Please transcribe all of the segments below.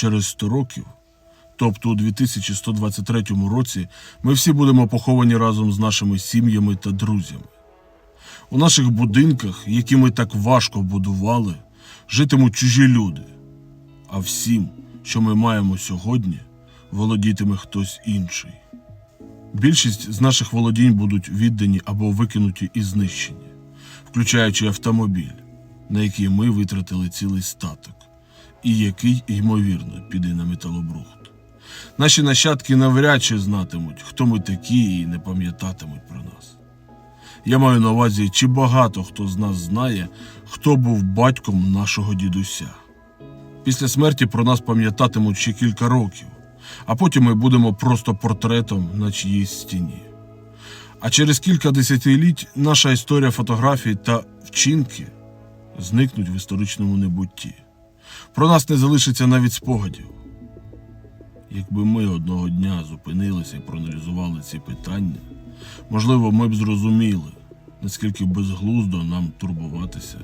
через 100 років, тобто у 2123 році, ми всі будемо поховані разом з нашими сім'ями та друзями. У наших будинках, які ми так важко будували, житимуть чужі люди. А всім, що ми маємо сьогодні, володітиме хтось інший. Більшість з наших володінь будуть віддані або викинуті і знищені, включаючи автомобіль, на який ми витратили цілий статок, і який, ймовірно, піде на металобрухт. Наші нащадки навряд чи знатимуть, хто ми такі, і не пам'ятатимуть про нас. Я маю на увазі, чи багато хто з нас знає, хто був батьком нашого дідуся. Після смерті про нас пам'ятатимуть ще кілька років, а потім ми будемо просто портретом на чиїсь стіні. А через кілька десятиліть наша історія фотографій та вчинки зникнуть в історичному небутті. Про нас не залишиться навіть спогадів. Якби ми одного дня зупинилися і проаналізували ці питання, можливо, ми б зрозуміли, наскільки безглуздо нам турбуватися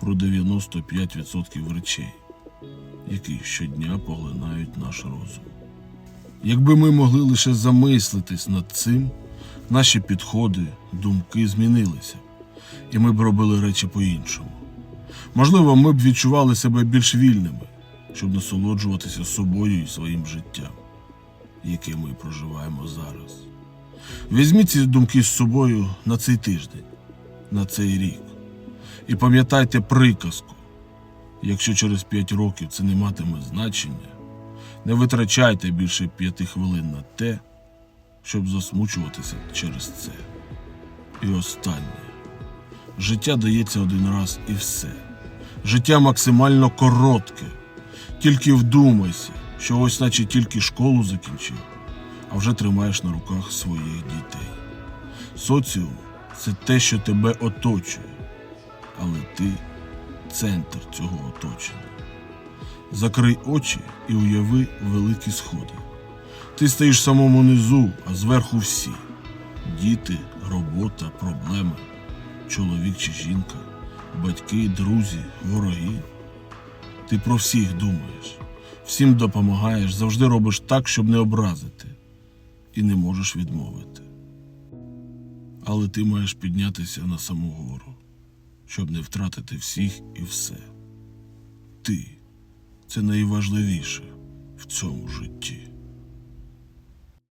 про 95% речей, які щодня поглинають наш розум. Якби ми могли лише замислитись над цим, наші підходи, думки змінилися, і ми б робили речі по-іншому. Можливо, ми б відчували себе більш вільними, щоб насолоджуватися собою і своїм життям, яке ми проживаємо зараз. Візьміть ці думки з собою на цей тиждень, на цей рік. І пам'ятайте приказку: якщо через п'ять років це не матиме значення, не витрачайте більше п'яти хвилин на те, щоб засмучуватися через це. І останнє. Життя дається один раз і все. Життя максимально коротке. Тільки вдумайся, що ось наче тільки школу закінчив, а вже тримаєш на руках своїх дітей. Соціум це те, що тебе оточує, але ти центр цього оточення. Закрий очі і уяви великі сходи. Ти стоїш самому низу, а зверху всі: діти, робота, проблеми, чоловік чи жінка, батьки, друзі, вороги. Ти про всіх думаєш, всім допомагаєш, завжди робиш так, щоб не образити, і не можеш відмовити. Але ти маєш піднятися на саму гору, щоб не втратити всіх і все. Ти це найважливіше в цьому житті.